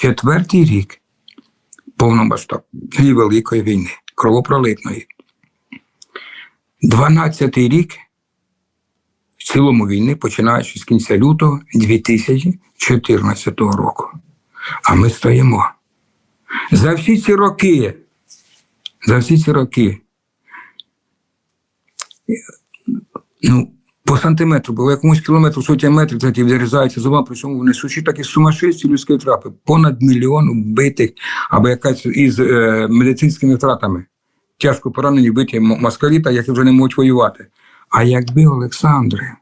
четвертий рік повномасштабної Великої війни, кровопролитної. 12-й рік в цілому війни, починаючи з кінця лютого 2014 року. А ми стоїмо. За всі ці роки, за всі ці роки, ну, по сантиметру, по якомусь кілометру, сотня метрів, ті відрізаються зуба, при цьому вони суші такі сумасшедші людські втрати. Понад мільйон вбитих, або якась із е, медицинськими втратами. Тяжко поранені вбиті м- москалі, та які вже не можуть воювати. А якби Олександре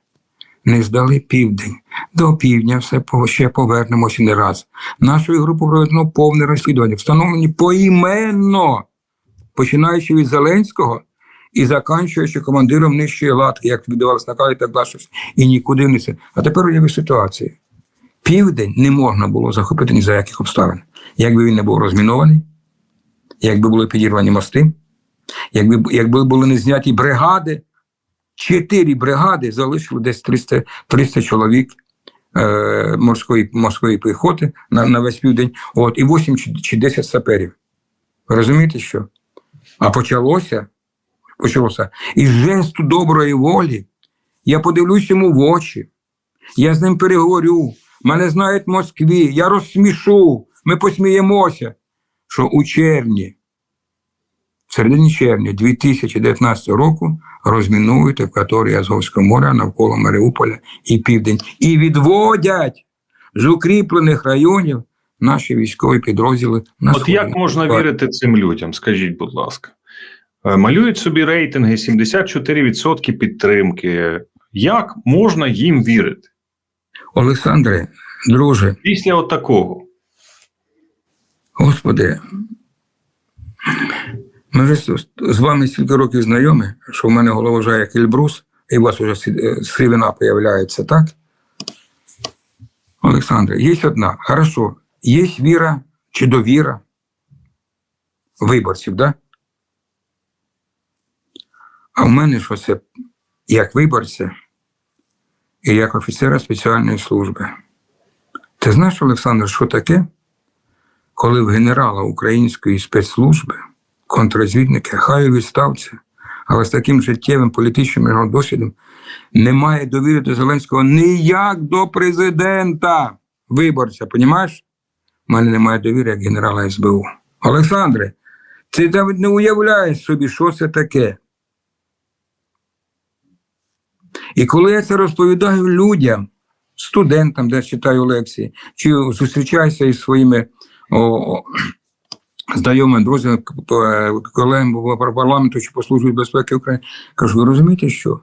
не здали південь, до півдня все ще повернемося не раз. Нашою групою проведено повне розслідування, встановлені поіменно, починаючи від Зеленського і заканчуючи командиром нижчої латки, як віддавалися накази і так далі, і нікуди не це. А тепер уяви ситуацію. Південь не можна було захопити ні за яких обставин. Якби він не був розмінований, якби були підірвані мости, якби, якби були не зняті бригади, чотири бригади залишили десь 300, 300 чоловік е, морської, морської піхоти на, на весь південь, от, і 8 чи, чи 10 саперів. Розумієте, що? А почалося, почалося. Із жесту доброї волі. Я подивлюсь йому в очі, я з ним переговорю, мене знають в Москві, я розсмішу, ми посміємося, що у червні, в середині червня 2019 року розмінують акваторію Азовського моря навколо Маріуполя і Південь, і відводять з укріплених районів наші військові підрозділи на От як можна вірити цим людям? Скажіть, будь ласка, малюють собі рейтинги 74% підтримки. Як можна їм вірити Олександре, друже, після от такого? Господи, ми вже з- вами стільки років знайомі, що в мене голова вже як Ельбрус, і у вас вже сі- е, появляється, так? Олександре, є одна. Хорошо, є віра чи довіра виборців, да? А в мене що це як виборця і як офіцера спеціальної служби. Ти знаєш, Олександр, що таке? коли в генерала української спецслужби, контррозвідники, хай у відставці, але з таким життєвим політичним досвідом немає довіри до Зеленського ніяк до президента виборця. Понімаєш? У мене немає довіри як генерала СБУ. Олександре, ти навіть не уявляєш собі, що це таке. І коли я це розповідаю людям, студентам, де читаю лекції, чи зустрічаюся із своїми о, знайомими друзями, е, колегами парламенту чи по службі безпеки України, кажу, ви розумієте що?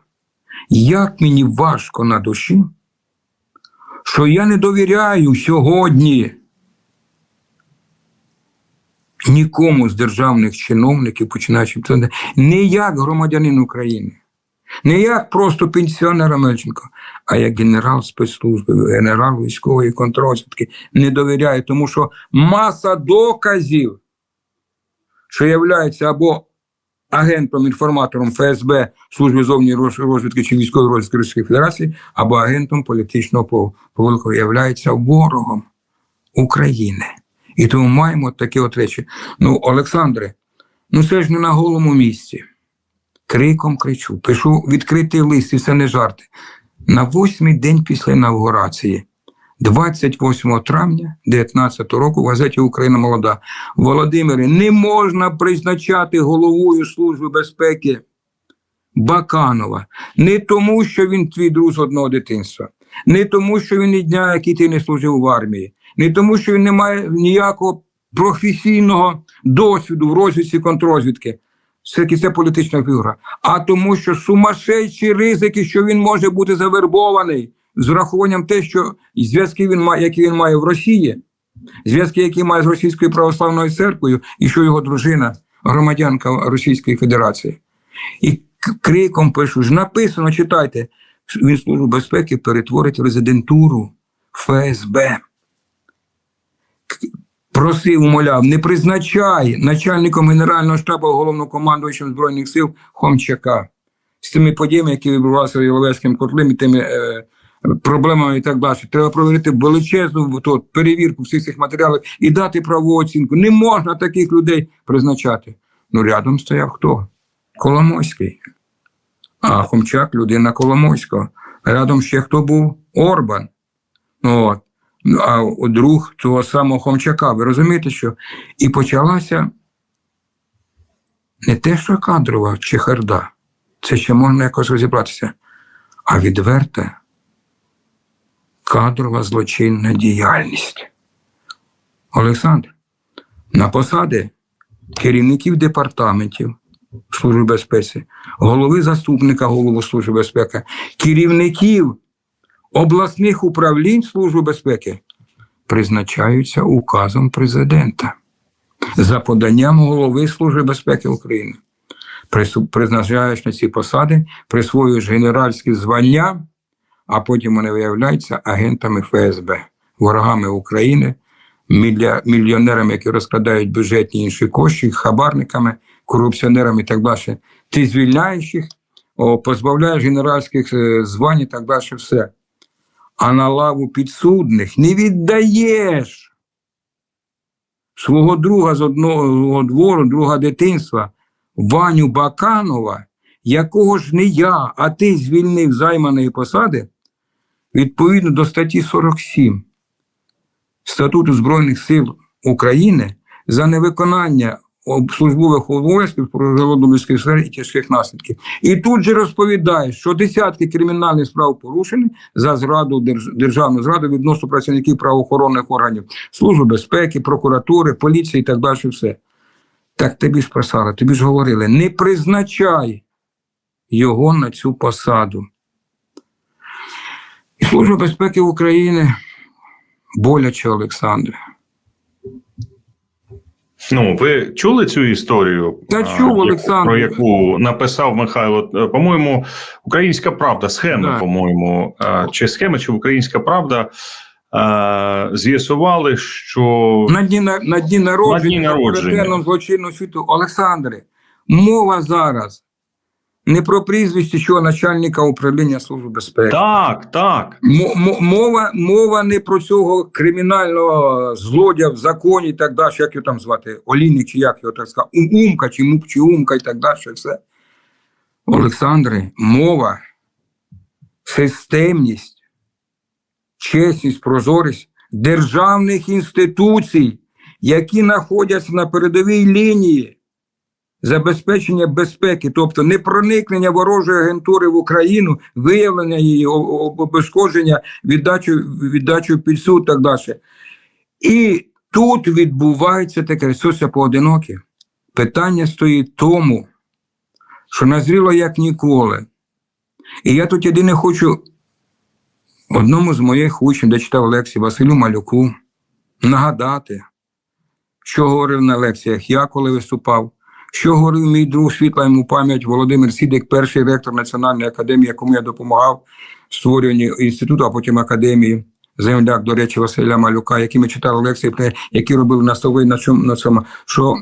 Як мені важко на душі, що я не довіряю сьогодні нікому з державних чиновників, починаючи не як громадянин України. Не як просто пенсіонер Амельченко, а як генерал спецслужби, генерал військової контррозвідки не довіряю, тому що маса доказів, що являється або агентом, інформатором ФСБ служби зовньої роз- розвідки чи військової розвідки Російської Федерації, або агентом політичного пов- повелику являється ворогом України. І тому маємо такі от речі. Ну, Олександре, ну це ж не на голому місці криком кричу, пишу відкритий лист, і це не жарти. На восьмий день після інаугурації, 28 травня 2019 року, в газеті Україна молода. Володимире, не можна призначати головою Служби безпеки Баканова. Не тому, що він твій друг з одного дитинства, не тому, що він і дня, який ти не служив в армії, не тому, що він не має ніякого професійного досвіду в розвідці контррозвідки все-таки це політична фігура, а тому, що сумасшедші ризики, що він може бути завербований з врахуванням те, що зв'язки він має, які він має в Росії, зв'язки, які має з Російською православною церквою, і що його дружина громадянка Російської Федерації. І криком пишу, ж написано, читайте, він службу безпеки перетворить резидентуру ФСБ просив, умоляв, не призначай начальником Генерального штабу головнокомандуючим Збройних сил Хомчака з тими подіями, які відбувалися в Іловецьким котлем і тими е, проблемами і так далі. Треба провести величезну то, перевірку всіх цих матеріалів і дати правову оцінку. Не можна таких людей призначати. Ну, рядом стояв хто? Коломойський. А Хомчак людина Коломойського. Рядом ще хто був? Орбан. Ну, От. А друг того самого Хомчака. Ви розумієте, що? І почалася не те, що кадрова чехарда, це ще можна якось розібратися, а відверта кадрова злочинна діяльність. Олександр, на посади керівників департаментів Служби безпеки, голови заступника голови Служби безпеки, керівників обласних управлінь Служби безпеки призначаються указом президента за поданням голови Служби безпеки України. Призначаєш на ці посади, присвоюєш генеральські звання, а потім вони виявляються агентами ФСБ, ворогами України, мільйонерами, які розкрадають бюджетні інші кошти, хабарниками, корупціонерами і так далі. Ти звільняєш їх, позбавляєш генеральських е, звань і так далі, все. А на лаву підсудних не віддаєш. Свого друга з одного двору, друга дитинства, Ваню Баканова, якого ж не я, а ти звільнив займаної посади, відповідно до статті 47 Статуту Збройних сил України за невиконання службових обов'язків про природну людських сфер і тяжких наслідків. І тут же розповідає, що десятки кримінальних справ порушені за зраду держ- державну зраду відносно працівників правоохоронних органів, служби безпеки, прокуратури, поліції і так далі. Все. Так тобі ж писали, тобі ж говорили, не призначай його на цю посаду. І Служба безпеки України боляче, Олександре. Ну, ви чули цю історію? Та чув, Олександр. Про яку написав Михайло, е, по-моєму, Українська Правда, схема, Да. по-моєму, чи схема, чи Українська Правда з'ясували, що На дні, на, на дні народження, На дні народження. злочинного світу. Олександре, мова зараз не про прізвище що начальника управління Служби безпеки. так, так. М- мова, мова не про цього кримінального злодія в законі і так далі, як його там звати, Олійник чи як його так сказати, Умка чи Мук чи Умка і так далі. Все. Олександре, мова, системність, чесність, прозорість державних інституцій, які знаходяться на передовій лінії забезпечення безпеки, тобто не проникнення ворожої агентури в Україну, виявлення її, обезкодження, віддачу, віддачу під суд так далі. І тут відбувається таке ресурси поодинокі. Питання стоїть тому, що назріло як ніколи. І я тут єдине хочу одному з моїх учнів, де читав лекції Василю Малюку, нагадати, що говорив на лекціях я, коли виступав, що говорив мій друг світла йому пам'ять Володимир Сідик, перший ректор Національної академії, якому я допомагав в створюванні інституту, а потім академії. Земляк, до речі, Василя Малюка, які ми читали лекції, які робили настави на цьому, на цьому, що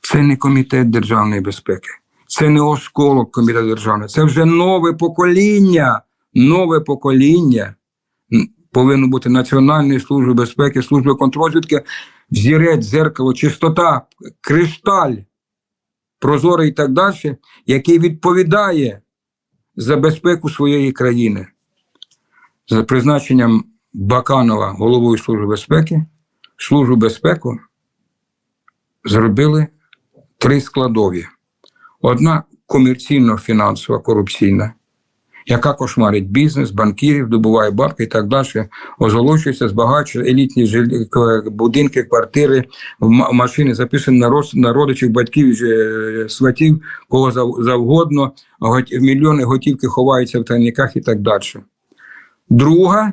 це не комітет державної безпеки, це не осколок комітету державної, це вже нове покоління, нове покоління повинно бути Національної служби безпеки, служби контррозвідки, взірець, зеркало, чистота, кришталь, прозорий і так далі, який відповідає за безпеку своєї країни. За призначенням Баканова головою Служби безпеки, Службу безпеку зробили три складові. Одна комерційно-фінансова, корупційна, яка кошмарить бізнес, банкірів, добуває бабки і так далі, озолочується, збагачує елітні будинки, квартири, машини записані на, рос- на родичів, батьків, е, сватів, кого завгодно, мільйони готівки ховаються в тайниках і так далі. Друга.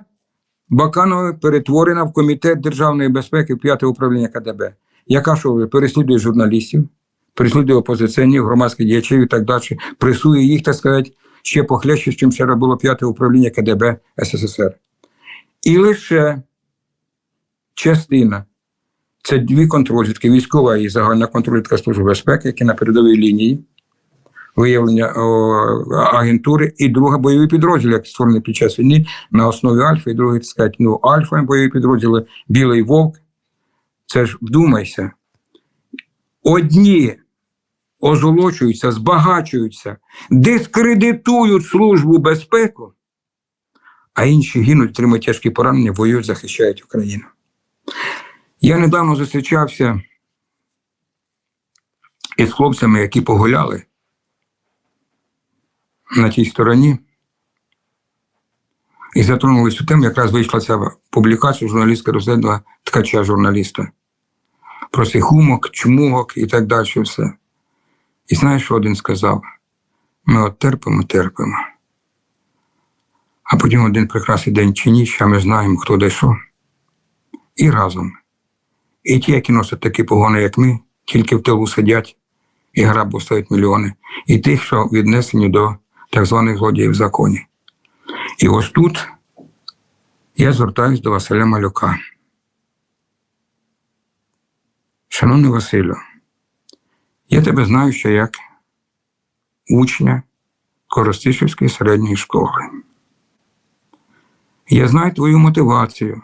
Баканова перетворена в комітет державної безпеки п'яте управління КДБ, яка що переслідує журналістів, переслідує опозиціонерів, громадських діячів і так далі, пресує їх, так сказати, ще похлеще, чим вчора було п'яте управління КДБ СССР. І лише частина це дві контррозвідки, військова і загальна контррозвідка Служби безпеки, які на передовій лінії виявлення о, агентури, і друга бойовий підрозділ, як створений під час війни на основі Альфа, і другий, так сказати, ну, Альфа бойові підрозділи, Білий Вовк. Це ж вдумайся. Одні озолочуються, збагачуються, дискредитують службу безпеки, а інші гинуть, отримують тяжкі поранення, воюють, захищають Україну. Я недавно зустрічався із хлопцями, які погуляли на тій стороні. І затронули цю тему, якраз вийшла ця публікація журналістська розслідувала ткача журналіста. Про цих хумок, чмугок і так далі. Все. І знаєш, що один сказав? Ми от терпимо, терпимо. А потім один прекрасний день чи ніч, а ми знаємо, хто де що. І разом. І ті, які носять такі погони, як ми, тільки в тилу сидять і грабу ставить мільйони, і тих, що віднесені до так званих злодіїв в законі. І ось тут я звертаюся до Василя Малюка. Шановний Василю, я тебе знаю ще як учня Коростишівської середньої школи. Я знаю твою мотивацію,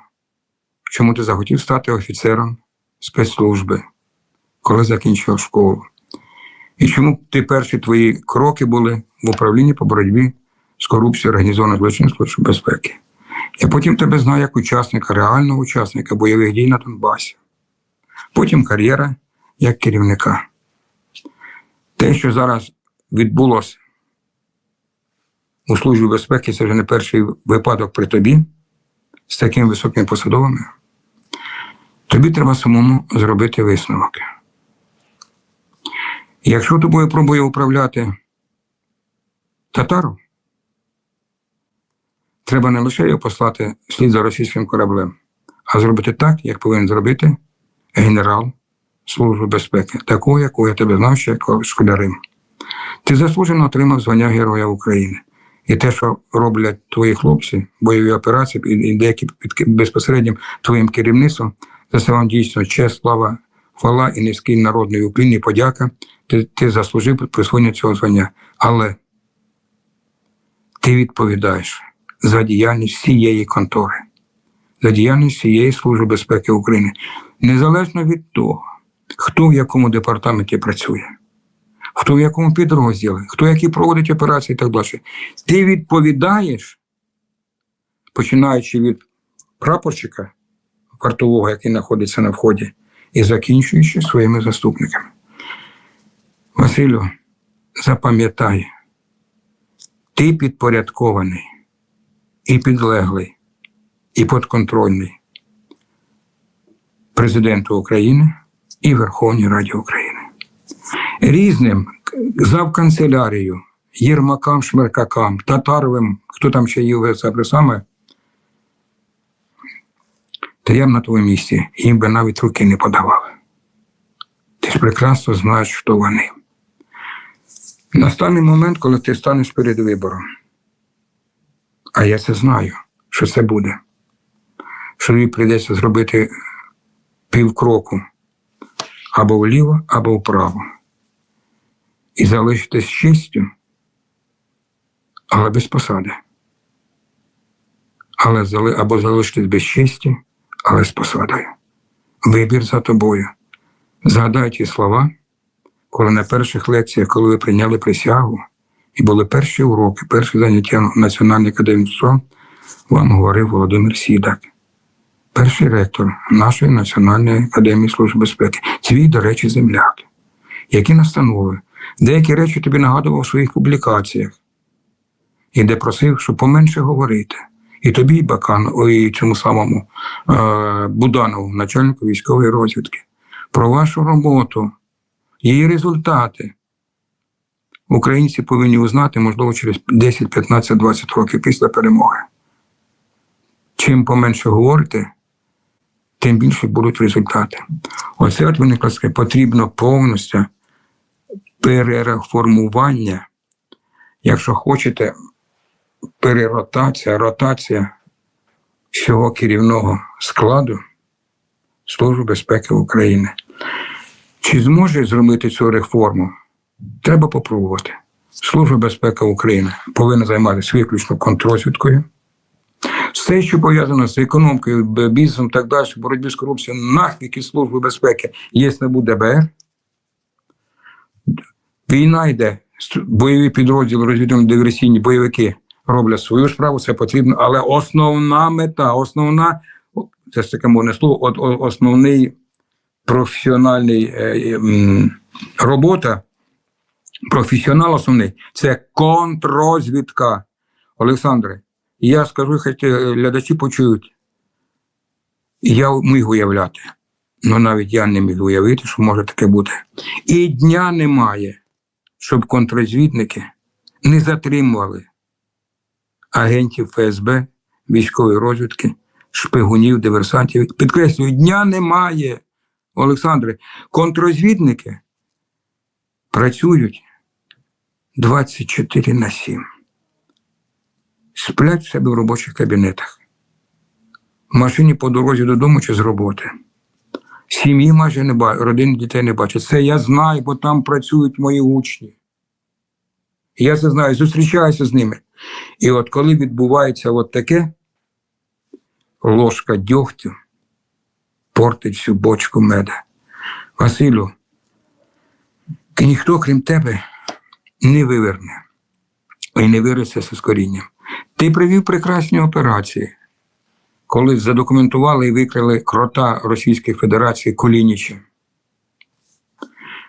чому ти захотів стати офіцером спецслужби, коли закінчив школу. І чому ти перші твої кроки були в управлінні по боротьбі з корупцією організованої злочинів Служби безпеки. Я потім тебе знаю як учасника, реального учасника бойових дій на Донбасі. Потім кар'єра як керівника. Те, що зараз відбулося у Службі безпеки, це вже не перший випадок при тобі з такими високими посадовими. Тобі треба самому зробити висновок. Якщо тобою пробує управляти татару, треба не лише його послати слід за російським кораблем, а зробити так, як повинен зробити генерал Служби безпеки, такого, якого я тебе знав ще школярим. Ти заслужено отримав звання Героя України. І те, що роблять твої хлопці, бойові операції, і деякі під безпосереднім твоїм керівництвом, за це вам дійсно честь, слава, хвала і низький народний уклін подяка. Ти, ти заслужив присвоєння цього звання. Але ти відповідаєш за діяльність всієї контори, за діяльність всієї Служби безпеки України, незалежно від того, хто в якому департаменті працює, хто в якому підрозділі, хто які проводить операції і так далі. Ти відповідаєш, починаючи від прапорщика вартового, який знаходиться на вході, і закінчуючи своїми заступниками. Василю, запам'ятай, ти підпорядкований і підлеглий, і підконтрольний президенту України і Верховній Раді України. Різним завканцелярію, Єрмакам, Шмеркакам, Татаровим, хто там ще є це саме, то я б на твоєму місці їм би навіть руки не подавав. Ти ж прекрасно знаєш, хто вони. Настане момент, коли ти станеш перед вибором. А я це знаю, що це буде. Що тобі прийдеться зробити півкроку або вліво, або вправо. І залишитись з честю, але без посади. Але або залишитись без честі, але з посадою. Вибір за тобою. Згадай ті слова, коли на перших лекціях, коли ви прийняли присягу, і були перші уроки, перші заняття в Національній академії вам говорив Володимир Сідак, перший ректор нашої Національної академії Служби безпеки, твій, до речі, земляк, які настанови, деякі речі тобі нагадував у своїх публікаціях, і де просив, щоб поменше говорити. І тобі, і Бакану, і цьому самому е, Буданову, начальнику військової розвідки, про вашу роботу, її результати. Українці повинні узнати, можливо, через 10, 15, 20 років після перемоги. Чим поменше говорите, тим більше будуть результати. Оце от виникло таке, потрібно повністю перереформування, якщо хочете, переротація, ротація всього керівного складу Служби безпеки України. Чи зможе зробити цю реформу? Треба попробувати. Служба безпеки України повинна займатися виключно контррозвідкою. Все, що пов'язано з економікою, бізнесом так далі, боротьбі з корупцією, нафіг із служби безпеки, є НАБУ ДБР. Війна йде, бойові підрозділи, розвідувальні диверсійні бойовики роблять свою справу, це потрібно, але основна мета, основна, це ж таке мовне слово, основний професіональний е, м, робота, професіонал основний це контррозвідка. Олександре, я скажу, хай ті глядачі почують. Я міг уявляти, але навіть я не міг уявити, що може таке бути. І дня немає, щоб контррозвідники не затримували агентів ФСБ, військової розвідки, шпигунів, диверсантів. Підкреслюю, дня немає. Олександре, контррозвідники працюють 24 на 7. Сплять в себе в робочих кабінетах, в машині по дорозі додому чи з роботи. Сім'ї майже не бачать, родини дітей не бачать. Це я знаю, бо там працюють мої учні. Я це знаю, зустрічаюся з ними. І от коли відбувається от таке, ложка дьогтю портить всю бочку меда. Василю, ніхто, крім тебе, не виверне і не виросте з корінням. Ти привів прекрасні операції, коли задокументували і викрили крота Російської Федерації Колініча.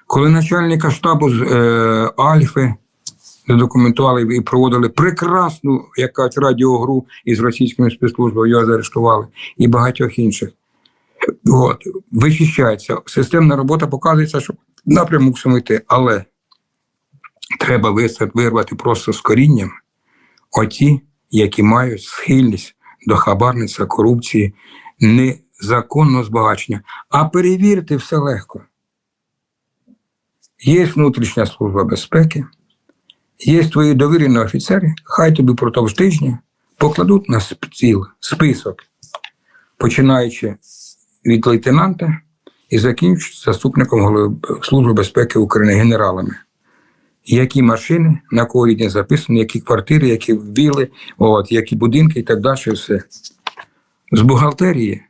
Коли начальника штабу з е, Альфи задокументували і проводили прекрасну, як кажуть, радіогру із російськими спецслужбами, його заарештували, і багатьох інших. От, вичищається. Системна робота показується, що напрямок йти, але треба вирвати просто з корінням оті, які мають схильність до хабарництва, корупції, незаконного збагачення. А перевірити все легко. Є внутрішня служба безпеки, є твої довірені офіцери, хай тобі протягом тижня покладуть на стіл список, починаючи від лейтенанта і закінчуючи заступником голови Служби безпеки України генералами. Які машини, на кого рідні записані, які квартири, які віли, от, які будинки і так далі. Все. З бухгалтерії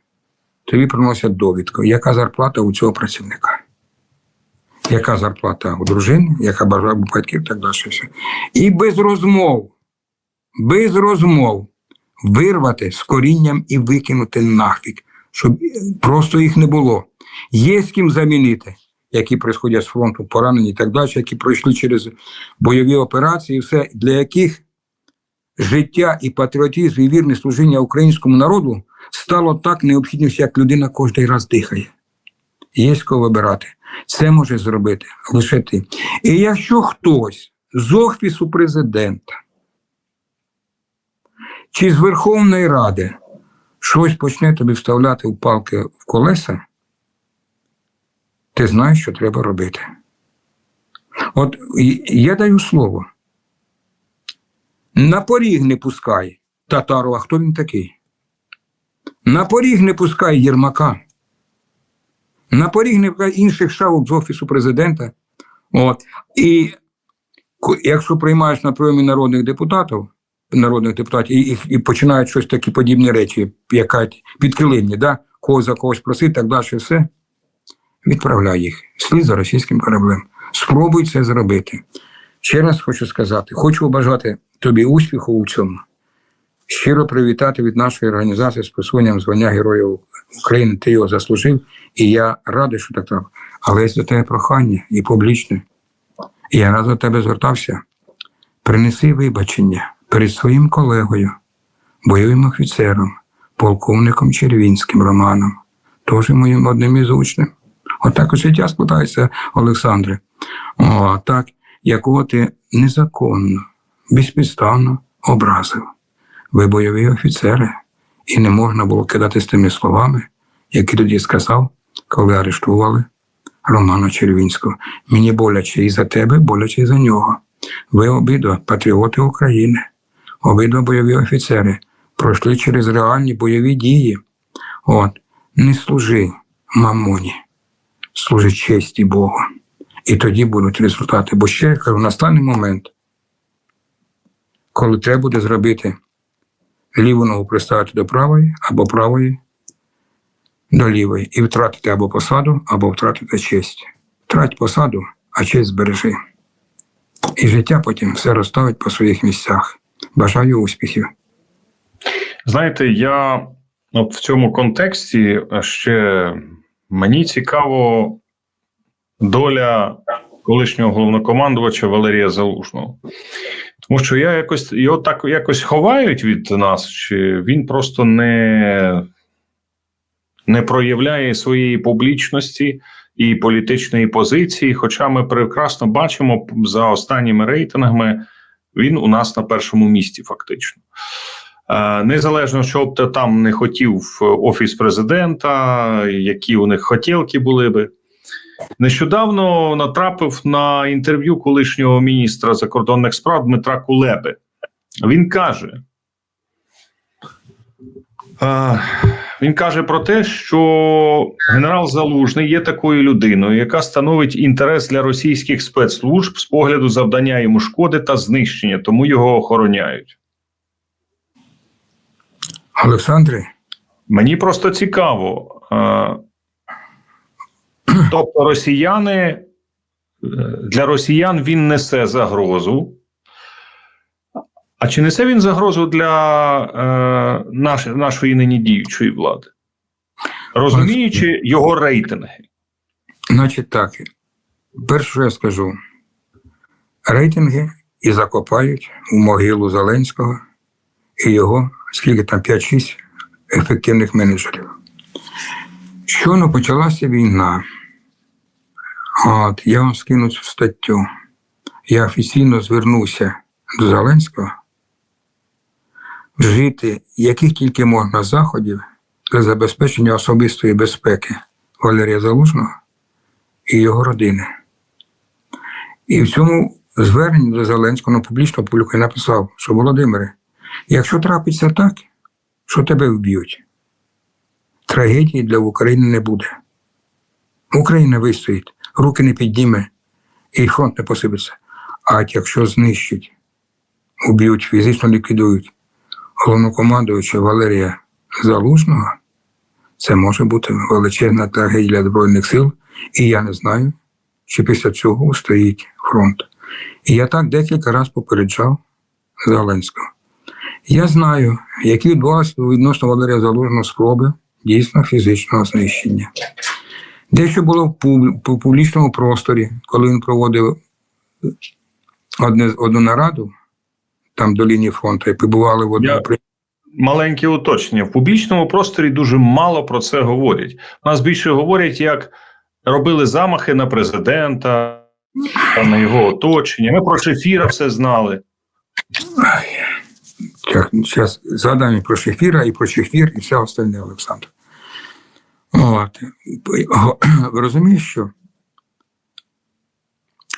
тобі приносять довідку, яка зарплата у цього працівника, яка зарплата у дружини, яка бажа у батьків і так далі. Все. І без розмов, без розмов вирвати з корінням і викинути нафіг, щоб просто їх не було. Є з ким замінити, які приходять з фронту, поранені і так далі, які пройшли через бойові операції, все, для яких життя і патріотизм і вірне служіння українському народу стало так необхідністю, як людина кожен раз дихає. Є з кого вибирати. Це може зробити лише ти. І якщо хтось з офісу президента чи з Верховної Ради щось почне тобі вставляти в палки в колеса, ти знаєш, що треба робити. От я даю слово. На поріг не пускай Татарова, хто він такий? На поріг не пускай Єрмака. На поріг не пускай інших шавок з Офісу президента. От. І якщо приймаєш на прийомі народних депутатів, народних депутатів і, і, і починають щось такі подібні речі, яка підкилимні, да? когось за когось просить, так далі, все, відправляй їх. Слід за російським кораблем. Спробуй це зробити. Ще раз хочу сказати, хочу побажати тобі успіху у цьому. Щиро привітати від нашої організації з присвоєнням звання Героя України. Ти його заслужив, і я радий, що так трапило. Але є до тебе прохання і публічне. І я раз до тебе звертався. Принеси вибачення перед своїм колегою, бойовим офіцером, полковником Червінським Романом, теж моїм одним із учнів. Отак от життя складається, Олександре. О, так, якого ти незаконно, безпідставно образив. Ви бойові офіцери, і не можна було кидати з тими словами, які тоді сказав, коли арештували Романа Червінського. Мені боляче і за тебе, боляче і за нього. Ви обидва патріоти України, обидва бойові офіцери, пройшли через реальні бойові дії. От, не служи мамоні, служи честі Богу. І тоді будуть результати. Бо ще я кажу, настане момент, коли треба буде зробити ліву ногу приставити до правої або правої до лівої і втратити або посаду, або втратити честь. Втрать посаду, а честь збережи. І життя потім все розставить по своїх місцях. Бажаю успіхів. Знаєте, я от в цьому контексті ще мені цікаво доля колишнього головнокомандувача Валерія Залужного. Тому що я якось його так якось ховають від нас, чи він просто не, не проявляє своєї публічності і політичної позиції. Хоча ми прекрасно бачимо за останніми рейтингами, він у нас на першому місці, фактично. Е, Незалежно, що б то там не хотів офіс президента, які у них хотілки були би. Нещодавно натрапив на інтерв'ю колишнього міністра закордонних справ Дмитра Кулеби. Він каже: е, він каже про те, що генерал Залужний є такою людиною, яка становить інтерес для російських спецслужб з погляду завдання йому шкоди та знищення, тому його охороняють. Олександре, Мені просто цікаво. е, Тобто, росіяни е, для росіян він несе загрозу. А чи несе він загрозу для е, наш, нашої нині діючої влади? Розуміючи його рейтинги? значить так. Перше, що я скажу, рейтинги і закопають у могилу Зеленського і його, скільки там 5-6 ефективних менеджерів. Щойно почалася війна. От, я вам скину цю статтю. Я офіційно звернувся до Зеленського вжити яких тільки можна заходів для забезпечення особистої безпеки Валерія Залужного і його родини. І в цьому зверненні до Зеленського на публічно публікую написав, що Володимире, якщо трапиться так, що тебе вб'ють, трагедії для України не буде. Україна вистоїть, руки не підніме і фронт не посипеться. А якщо знищать, уб'ють, фізично ліквідують головнокомандуюча Валерія Залужного, це може бути величезна трагедія для Збройних сил, і я не знаю, чи після цього устоїть фронт. І я так декілька разів попереджав Зеленського. Я знаю, які відбувалися відносно Валерія Залужного спроби дійсно фізичного знищення. Дещо було в публічному просторі, коли він проводив одне, одну нараду там до лінії фронту і прибували в одному при- Маленьке уточнення. В публічному просторі дуже мало про це говорять. У нас більше говорять, як робили замахи на президента, на його оточення. Ми про Шефіра все знали. Зараз згадаємо і про Шефіра, і про Чефір, і все остальне, Олександр. От. Ви розумієте, що?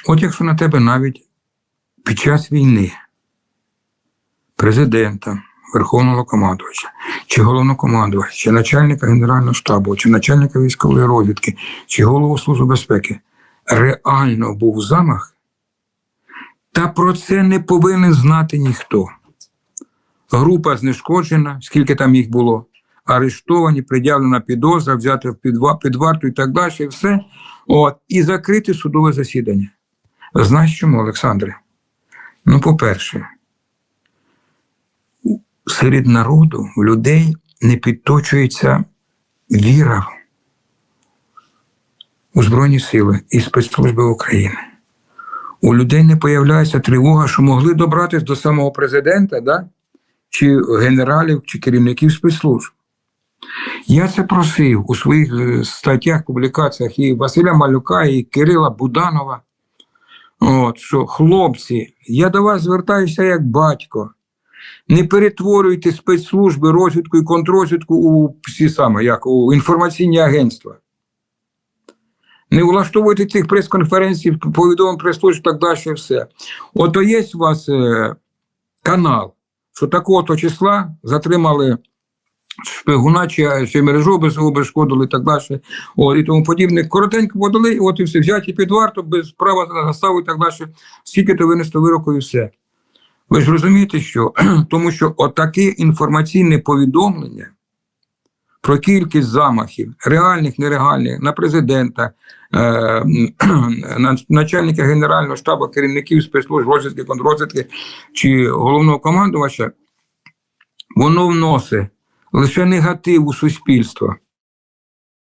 От якщо на тебе навіть під час війни президента, Верховного командувача, чи головнокомандувача, чи начальника Генерального штабу, чи начальника військової розвідки, чи голову Служби безпеки реально був замах, та про це не повинен знати ніхто. Група знешкоджена, скільки там їх було, арештовані, пред'явлена підозра, взяти ва- під варту і так далі, і все. От, і закрити судове засідання. Знаєш чому, Олександре? Ну, по-перше, серед народу, в людей не підточується віра у Збройні Сили і спецслужби України. У людей не появляється тривога, що могли добратися до самого президента, да? Чи генералів, чи керівників спецслужб. Я це просив у своїх е, статтях, публікаціях і Василя Малюка, і Кирила Буданова. От, що хлопці, я до вас звертаюся як батько. Не перетворюйте спецслужби, розвідку і контррозвідку у всі саме, як у інформаційні агентства. Не влаштовуйте цих прес-конференцій, повідомлень прес-служб і так далі. Все. Ото є у вас е, канал, що такого-то числа затримали шпигуна, чи, чи мережу без шкодили і так далі. О, і тому подібне. Коротенько подали, от і все, взяті під варту, без права на заставу і так далі. Скільки то винесли вироку і все. Ви ж розумієте, що тому що отаке інформаційне повідомлення про кількість замахів, реальних, нереальних, на президента, е, на начальника Генерального штабу, керівників спецслужб розвідки, контррозвідки чи головного командувача, воно вносить лише негатив у суспільство.